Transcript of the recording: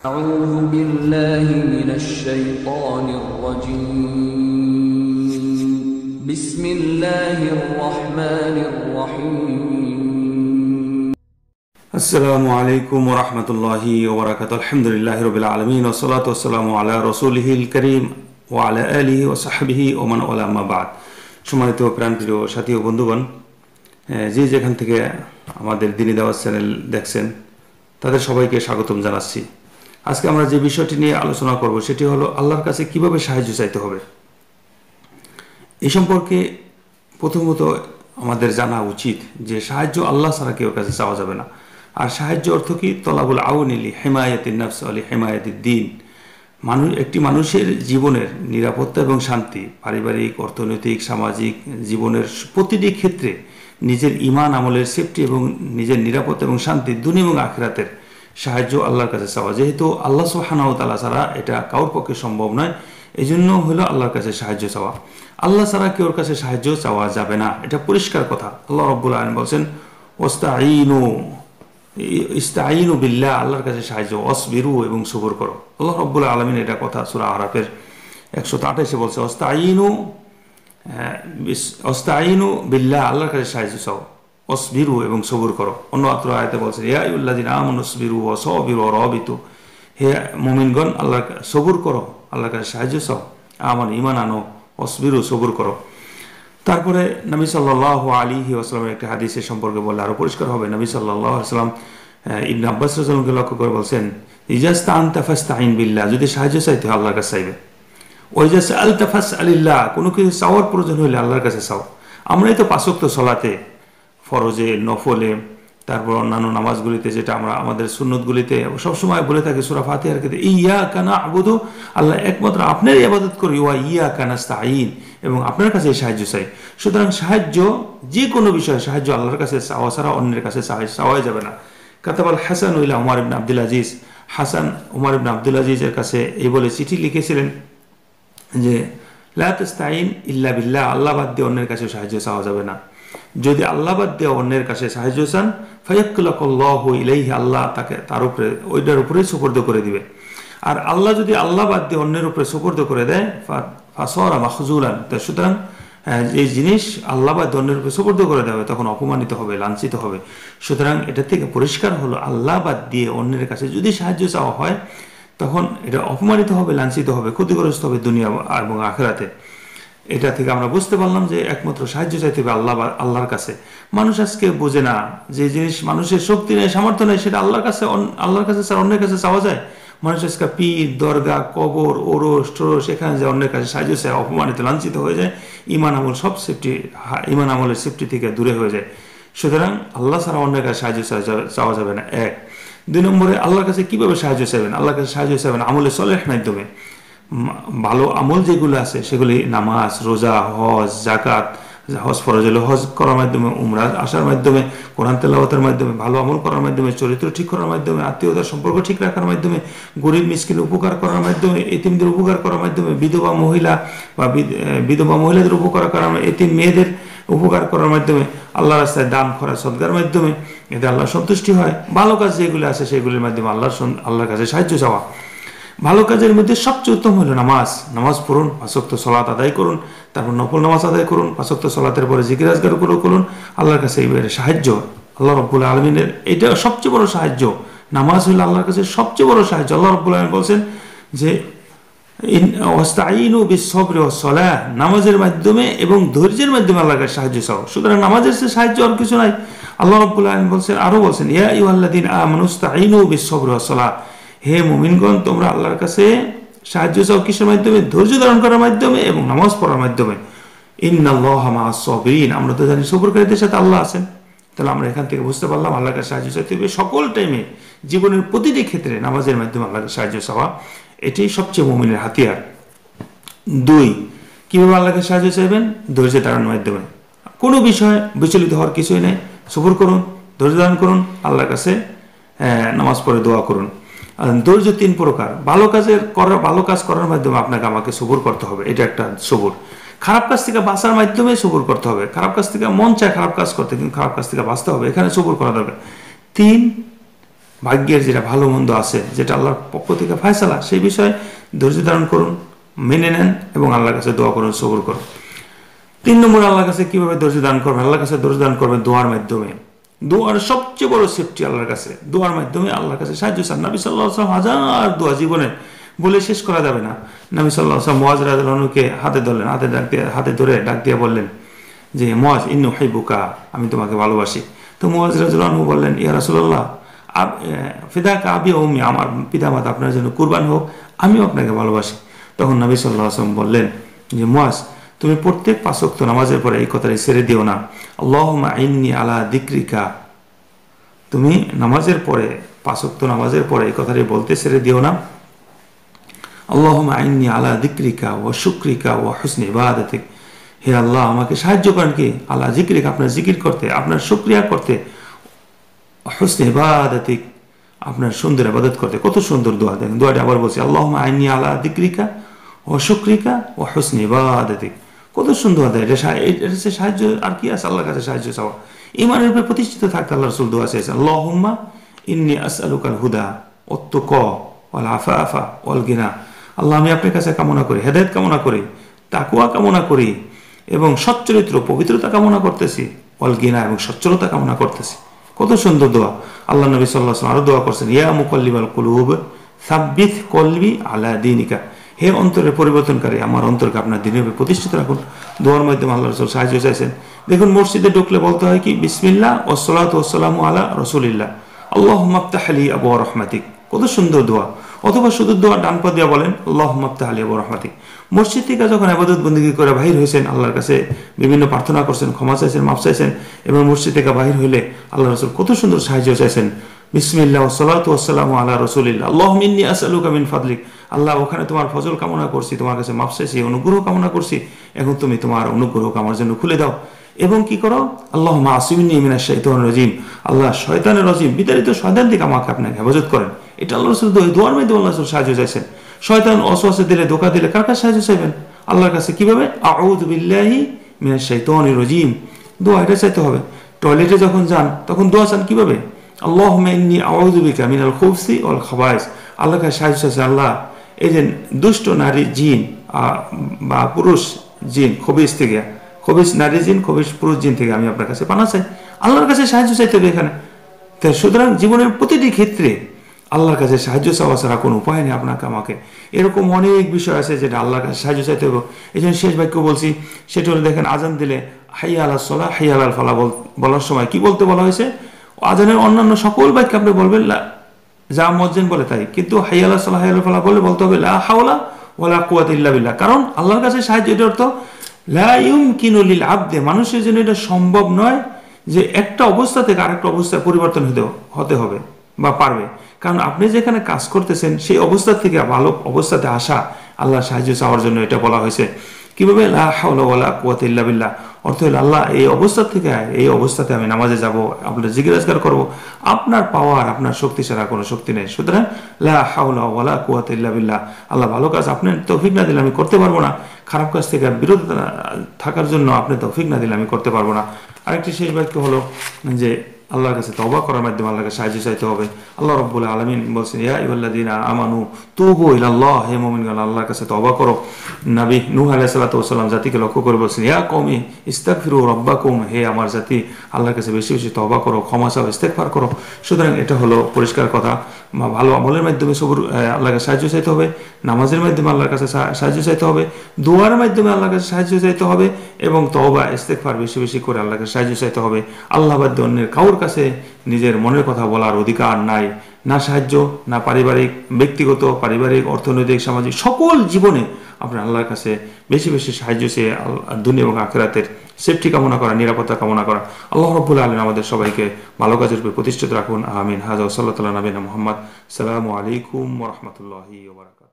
أعوذ بالله من الشيطان الرجيم بسم الله الرحمن الرحيم আসসালামু আলাইকুম রহমতুল্লাহি ওবরাকাত আলহামদুলিল্লাহ রবিল আলমিন ওসলাত ওসালাম আলা রসুলহিল করিম ও আলা আলিহি ও সাহাবিহি ওমান ওলামাবাদ সম্মানিত প্রাণপ্রিয় সাথী ও বন্ধুগণ আহ, যে যেখান থেকে আমাদের দিনী দাওয়াত চ্যানেল দেখছেন তাদের সবাইকে স্বাগতম জানাচ্ছি আজকে আমরা যে বিষয়টি নিয়ে আলোচনা করব, সেটি হলো আল্লাহর কাছে কীভাবে সাহায্য চাইতে হবে। এই সম্পর্কে প্রথমত আমাদের জানা উচিত যে সাহায্য আল্লাহ ছাড়া কেউ কাছে চাওয়া যাবে না। আর সাহায্য অর্থ কি? তলাবুল আউনিলি হেমায়তিন নফস আলী হেমায়তির দিন। মানুষ, একটি মানুষের জীবনের নিরাপত্তা এবং শান্তি, পারিবারিক, অর্থনৈতিক, সামাজিক জীবনের প্রতিটি ক্ষেত্রে নিজের ইমান আমলের সেফটি এবং নিজের নিরাপত্তা এবং শান্তি দুনি এবং আখেরাতের সাহায্য আল্লাহর কাছে চাওয়া। যেহেতু আল্লাহ সুহানাউ তালা ছাড়া এটা কারোর পক্ষে সম্ভব নয় এই জন্য হলো আল্লাহর কাছে সাহায্য চাওয়া। আল্লাহ ছাড়া কেউর কাছে সাহায্য চাওয়া যাবে না? এটা পরিষ্কার কথা। আল্লাহ রব্বুল আলম বলছেন ওস্তাইনু ইস্তাইনু বিল্লাহ আল্লাহর কাছে সাহায্য অসবিরু এবং সবর করো। আল্লাহ রব্বুল আলমিন এটা কথা সুরা আরাফের একশো আঠাশে বলছে অস্তাইনু অস্তাইনু বিল্লাহ আল্লাহর কাছে সাহায্য চাও। অসবিরু এবং সবুর করো। অন্য আত্র আয়তে বলছে ইয়া ইউল্লাদিন আমন অসবিরু ও সবিরু ও রবিতু, হে মোমিনগণ আল্লাহ সবুর করো, আল্লাহর কাছে সাহায্য চাও, আমার ইমান আনো, অসবিরু, সবুর করো। তারপরে নবী সাল্লাহ আলিহি আসলামের একটা হাদিসের সম্পর্কে বললে আরও পরিষ্কার হবে। নবী সাল্লাহ আসলাম ইবন আব্বাস রসলামকে লক্ষ্য করে বলছেন ইজাস্তা আন্তাফাস্তাইন বিল্লাহ যদি সাহায্য চাইতে হয় আল্লাহর কাছে চাইবে। ওইজাস আল তাফাস আলিল্লাহ কোনো কিছু চাওয়ার প্রয়োজন হলে আল্লাহর কাছে চাও। আমরাই তো পাশক্ত সলাতে ফরজে, নফলে, তারপর অন্যান্য নামাজগুলিতে যেটা আমরা, আমাদের সুন্নতগুলিতে সবসময় বলে থাকি সুরা ফাতিহার ক্ষেত্রে ইয়া কানা আবুদু আল্লাহ একমাত্র আপনারই আবাদত করি, ওয়া ইয়া কানাস্তা আইন এবং আপনার কাছে সাহায্য চাই। সুতরাং সাহায্য যে কোনো বিষয়ে সাহায্য আল্লাহর কাছে চাওয়া ছাড়া অন্যের কাছে চাওয়াই যাবে না। কাতাবাল হাসান উল্লাহ উমার ইবন আব্দুল আজিজ, হাসান উমার ইবন আব্দুল আজিজের কাছে এই বলে চিঠি লিখেছিলেন যে লাতাস্তাইন ইল্লা বিল্লাহ, আল্লাহ বাদ দিয়ে অন্যের কাছে সাহায্য চাওয়া যাবে না। যদি আল্লাহ বাদ দিয়ে অন্যের কাছে সাহায্য চান ফাইয়াকুল্লাহ ইলাইহি, আল্লাহ তাকে তার উপরে, ওইটার উপরে সুপর্দ করে দিবে। আর আল্লাহ যদি আল্লাহ বাদ দিয়ে অন্যের উপরে সুপর্দ করে দেয় ফাসরা মাহজুলান সুতরাং যে জিনিস আল্লাহ বাদ অন্যের উপরে সুপর্দ করে দেওয়া তখন অপমানিত হবে, লাঞ্ছিত হবে। সুতরাং এটা থেকে পরিষ্কার হলো, আল্লাহ বাদ দিয়ে অন্যের কাছে যদি সাহায্য চাওয়া হয় তখন এটা অপমানিত হবে, লাঞ্ছিত হবে, ক্ষতিগ্রস্ত হবে দুনিয়া এবং আখেরাতে। এটা থেকে আমরা বুঝতে পারলাম যে একমাত্র সাহায্য চাইতে হবে আল্লাহ আল্লাহর কাছে। মানুষ আজকে বোঝে না যে জিনিস মানুষের শক্তি নেই, সামর্থ্য নেই, সেটা আল্লাহর কাছে আল্লাহর কাছে স্যার অন্যের কাছে চাওয়া যায়? মানুষ আজকে পীর দরগা কবর, ওরস, টোরস, এখানে যে অন্যের কাছে সাহায্য চায়, অপমানিত, লাঞ্ছিত হয়ে যায় ইমান আমল সব সেফটি ইমান আমলের সেফটি থেকে দূরে হয়ে যায়। সুতরাং আল্লাহ ছাড়া অন্যের কাছে সাহায্য চাওয়া যাবে না। এক দুই নম্বরে আল্লাহর কাছে কীভাবে সাহায্য চাইবেন? আল্লাহর কাছে সাহায্য চাইবেন আমলে সলের মাধ্যমে ভালো আমল যেগুলো আছে, সেগুলি নামাজ, রোজা, হজ জাকাত হজ ফরজ হলে হজ করার মাধ্যমে, উমরা আসার মাধ্যমে, কোরআন তেলাওয়াতের মাধ্যমে, ভালো আমল করার মাধ্যমে, চরিত্র ঠিক করার মাধ্যমে, আত্মীয়তার সম্পর্ক ঠিক রাখার মাধ্যমে, গরিব মিসকিন উপকার করার মাধ্যমে, এতিমদের উপকার করার মাধ্যমে, বিধবা মহিলা বা বিধবা মহিলাদের উপকার করার এতিম মেয়েদের উপকার করার মাধ্যমে, আল্লাহ রাস্তায় দান করা সদ্গার মাধ্যমে এতে আল্লাহ সন্তুষ্টি হয়। ভালো কাজ যেগুলো আছে সেগুলির মাধ্যমে আল্লাহর আল্লাহর কাছে সাহায্য চাওয়া। ভালো কাজের মধ্যে সবচেয়ে উত্তম হলো নামাজ। নামাজ পড়ুন পাঁচক্ত সলাত আদায় করুন, তারপর নফল নামাজ আদায় করুন পাঁচক্ত সলাতের পরে জিকির করে করুন, আল্লাহর কাছে এইবারে সাহায্য। আল্লাহ রব্বুল আলমিনের এটা সবচেয়ে বড় সাহায্য। নামাজ হলো আল্লাহর কাছে সবচেয়ে বড় সাহায্য। আল্লাহ রব্বুল আলমিন বলছেন যে নামাজের মাধ্যমে এবং ধৈর্যের মাধ্যমে আল্লাহর কাছে সাহায্য চাও। সুতরাং নামাজের সে সাহায্য আর কিছু নাই। আল্লাহ রব্বুল আলম বলছেন, আরও বলছেন, ইয়া ইউল্লাদিন আমানুস্তাইনু বিসবর সলাহ হে মুমিনগণ, তোমরা আল্লাহর কাছে সাহায্য চাও কিসের মাধ্যমে? ধৈর্য ধারণ করার মাধ্যমে এবং নামাজ পড়ার মাধ্যমে। ইন্নাল্লাহরিন আমরা তো জানি সবরকারীদের সাথে আল্লাহ আছেন। তাহলে আমরা এখান থেকে বুঝতে পারলাম আল্লাহর কাছে সাহায্য চাইতে হবে সকল টাইমে জীবনের প্রতিটি ক্ষেত্রে নামাজের মাধ্যমে আল্লাহকে সাহায্য চাওয়া। এটাই সবচেয়ে মুমিনের হাতিয়ার। দুই, কীভাবে আল্লাহকে সাহায্য চাইবেন? ধৈর্য ধারণের মাধ্যমে। কোনো বিষয়ে বিচলিত হওয়ার কিছুই নেই। সফর করুন, ধৈর্য ধারণ করুন, আল্লাহর কাছে নামাজ পড়ে দোয়া করুন। ধৈর্য তিন প্রকার। ভালো কাজের করার ভালো কাজ করার মাধ্যমে আপনাকে আমাকে সবুর করতে হবে। এটা একটা সবুর। খারাপ কাজ থেকে বাঁচার মাধ্যমে সবুর করতে হবে। খারাপ কাজ থেকে মন চায় খারাপ কাজ করতে, কিন্তু খারাপ কাজ থেকে বাঁচতে হবে। এখানে সবুর করা দরকার। তিন ভাগ্যের যেটা ভালো মন্দ আছে, যেটা আল্লাহর পক্ষ থেকে ফায়সালা, সেই বিষয়ে ধৈর্য ধারণ করুন, মেনে নেন এবং আল্লাহর কাছে দোয়া করুন, সবর করুন। তিন নম্বর আল্লাহর কাছে কীভাবে ধৈর্য দান করবেন? আল্লাহর কাছে ধৈর্য দান করবেন দোয়ার মাধ্যমে। দোয়ার সবচেয়ে বড় সেফটি আল্লাহর কাছে। দোয়ার মাধ্যমে আল্লাহর কাছে সাহায্য চান। নবী সাল্লাহ আসলাম হাজার দোয়া জীবনে বলে শেষ করা যাবে না। নবী সাল্লাহ আসলাম মোয়াজ রাজকে হাতে ধরলেন, হাতে ডাক দিয়ে হাতে ধরে ডাক দিয়ে বললেন যে মোয়াজ ইন্নু হাইবুকা আমি তোমাকে ভালোবাসি। তো মোয়াজ রাজু বললেন, ইয়া রাসুল্লাহ ফিদাকা, আবি ওমি আমার পিতামাতা আপনার জন্য কুরবান হোক, আমিও আপনাকে ভালোবাসি। তখন নবী সাল্লাহ আসলাম বললেন যে, মোয়াজ, তুমি প্রত্যেক পাঁচক্ত নামাজের পরে এই কথাটি ছেড়ে দিও না। আল্লাহ আইনি আলা দিক্রিকা। তুমি নামাজের পরে পাঁচক্ত নামাজের পরে এই কথাটি বলতে ছেড়ে দিও না। আল্লাহ আইনি আলা দিক্রিকা ও শুক্রিকা ও হুসনি বাদাতিক হে আল্লাহ, আমাকে সাহায্য করেন কি? আল্লাহ জিক্রিকা আপনার জিকির করতে, আপনার শুক্রিয়া করতে। হুসনি ইবাদাতিক, আপনার সুন্দর আবাদত করতে। কত সুন্দর দোয়া দেখেন। দোয়াটা আবার বলছি আল্লাহ আইনি আলা দিক্রিকা ও শুক্রিকা ও হুসনি ইবাদাতিক। কত সুন্দর দোয়া এটা এটা সাহায্য, আর কি আছে? আল্লাহর কাছে সাহায্য চাওয়া। ইমানের উপরে প্রতিষ্ঠিত থাকতে আল্লাহ রসুল দোয়া চেয়েছেন, আল্লাহুম্মা ইন্নি আসআলুকাল হুদা অত্তুক ওয়াল আফা আফা ওয়াল গিনা। আল্লাহ, আমি আপনার কাছে কামনা করি, হেদায়ত কামনা করি তাকুয়া কামনা করি এবং সচ্চরিত্র, পবিত্রতা কামনা করতেছি অল গিনা এবং সচ্ছলতা কামনা করতেছি। কত সুন্দর দোয়া। আল্লাহ নবী সাল্লাহ আরও দোয়া করছেন, ইয়া মুকল্লিবাল কুলুব, সাব্বিত কলবি আলা দিনিকা। হে অন্তরের পরিবর্তনকারী, আমার অন্তরকে আপনার দিনের প্রতিষ্ঠিত রাখুন। দোয়ার মাধ্যমে আল্লাহ রসুল সাহায্য চাইছেন। দেখুন, মসজিদে ঢুকলে বলতে হয় কি? বিসমিল্লা ওসলাত ওসালাম আলা রসুলিল্লাহ। আল্লাহ মাপ্তাহালি আবু রহমাতিক। কত সুন্দর দোয়া। অথবা শুধু দোয়া ডান পা দিয়া বলেন আল্লাহ আবু রহমাতিক। মসজিদ থেকে যখন আবাদত বন্দী করে বাহির হয়েছেন, আল্লাহর কাছে বিভিন্ন প্রার্থনা করছেন, ক্ষমা চাইছেন মাপ চাইছেন, এবং মসজিদ থেকে বাহির হইলে আল্লাহ রসুল কত সুন্দর সাহায্য চাইছেন। বিসমিল্লাহ সালাত ওসালাম আল্লাহ রসুলিল্লাহ। আল্লাহ মিন্নি আসআলুকা মিন ফাদলিক। আল্লাহ, ওখানে তোমার ফজল কামনা করছি, তোমার কাছে মাপ চাইছি, অনুগ্রহ কামনা করছি। এখন তুমি তোমার অনুগ্রহ আমার জন্য খুলে দাও। এবং কি করো? আল্লাহ মাসুমিনী মিনা শৈতান রাজিম। আল্লাহ শয়তানের রাজিম। বিতাড়িত শয়তান থেকে আমাকে আপনাকে হেফাজত করেন। এটা আল্লাহ রসুল দোয়ার মধ্যে আল্লাহ সাহায্য চাইছেন। শয়তান অসুয়াশে দিলে, ধোকা দিলে কার কাছে সাহায্য চাইবেন? আল্লাহর কাছে কীভাবে? আউদ বিল্লাহি মিনা শৈতান রজিম। দোয়া এটা চাইতে হবে। টয়লেটে যখন যান, তখন দোয়া চান কীভাবে? আল্লাহ মেন্নি আউদুবিকা মিনাল খুবসি অল খাবাইস। আল্লাহর কাছে সাহায্য চাইছে আল্লাহ, এই যে দুষ্ট নারী জিন বা পুরুষ জিন, খবিস থেকে খবিস নারী জিন খবিস পুরুষ জিন থেকে আমি আপনার কাছে পানা চাই আল্লাহর কাছে সাহায্য চাইতে হবে এখানে। তো সুতরাং জীবনের প্রতিটি ক্ষেত্রে আল্লাহর কাছে সাহায্য চাওয়া ছাড়া কোনো উপায় নেই আপনাকে, আমাকে। এরকম অনেক বিষয় আছে যেটা আল্লাহর কাছে সাহায্য চাইতে হবে। এই জন্য শেষ বাক্য বলছি, সেটা হলে দেখেন, আজান দিলে হাইয়া আল্লাহ সলা, হাইয়া আল্লাহ ফলা বলার সময় কি বলতে বলা হয়েছে? আজানের অন্যান্য সকল বাক্য আপনি বলবেন যা মজ্জেন বলে তাই। কিন্তু হাইয়ালা সাল্লাহ হাইয়াল ফালা বলে বলতে হবে, লা হাওলা ওয়ালা কুয়াত ইল্লা বিল্লাহ। কারণ আল্লাহর কাছে সাহায্য, এটার অর্থ লা ইউমকিনুল আবদে, মানুষের জন্য এটা সম্ভব নয় যে একটা অবস্থা থেকে আরেকটা অবস্থায় পরিবর্তন হতে হতে হবে বা পারবে। কারণ আপনি যেখানে কাজ করতেছেন, সেই অবস্থা থেকে ভালো অবস্থাতে আসা আল্লাহ সাহায্য চাওয়ার জন্য এটা বলা হয়েছে। কীভাবে? লা হাওলা ওয়ালা বিল্লাহ। অর্থ হলো আল্লাহ এই অবস্থা থেকে, এই অবস্থাতে আমি নামাজে যাব আপনার জিজ্ঞাসগার করব। আপনার পাওয়ার আপনার শক্তি ছাড়া কোনো শক্তি নেই। সুতরাং, লা কুয়াত ইল্লা বিল্লাহ। আল্লাহ ভালো কাজ আপনি তৌফিক না দিলে আমি করতে পারব না। খারাপ কাজ থেকে বিরত থাকার জন্য আপনি তৌফিক না দিলে আমি করতে পারব না। আরেকটি শেষ বাক্য হলো যে আল্লাহর কাছে তবা করার মাধ্যমে আল্লাহকে সাহায্য চাইতে হবে। আল্লাহ রব্বুল আলমিন বলছেন, ইয়া ইউল্লাদিনা আমানু, তুবু ইল্লাহ হে মোমিনগণ, আল্লাহর কাছে তবা করো। নবী নূহ আলাইহিস সালাতু ওয়াসালাম জাতিকে লক্ষ্য করে বলছেন, ইয়া কওমি রব্বা রাব্বাকুম, হে আমার জাতি, আল্লাহর কাছে বেশি বেশি তবা করো, ক্ষমা চাও, ইস্তেগফার করো। সুতরাং এটা হলো পরিষ্কার কথা। ভালো আমলের মাধ্যমে সবুর আল্লাহকে সাহায্য চাইতে হবে, নামাজের মাধ্যমে আল্লাহর কাছে সাহায্য চাইতে হবে, দোয়ার মাধ্যমে আল্লাহর কাছে সাহায্য চাইতে হবে এবং তওবা, ইস্তেগফার বেশি বেশি করে আল্লাহকে সাহায্য চাইতে হবে। আল্লাহ বাদ অন্যের কাউর কাছে নিজের মনের কথা বলার অধিকার নাই, না সাহায্য, না পারিবারিক, ব্যক্তিগত, পারিবারিক, অর্থনৈতিক, সামাজিক, সকল জীবনে আপনার আল্লাহর কাছে বেশি বেশি সাহায্য চেয়ে দুনিয়া এবং আখেরাতের সেফটি কামনা করা, নিরাপত্তা কামনা করা। আল্লাহ রব্বুল আলম আমাদের সবাইকে ভালো কাজের প্রতিষ্ঠিত রাখুন, আমিন। হাজা সাল্লাহ নবীন মোহাম্মদ। সালামু আলাইকুম রহমতুল্লাহি ওবরাকাত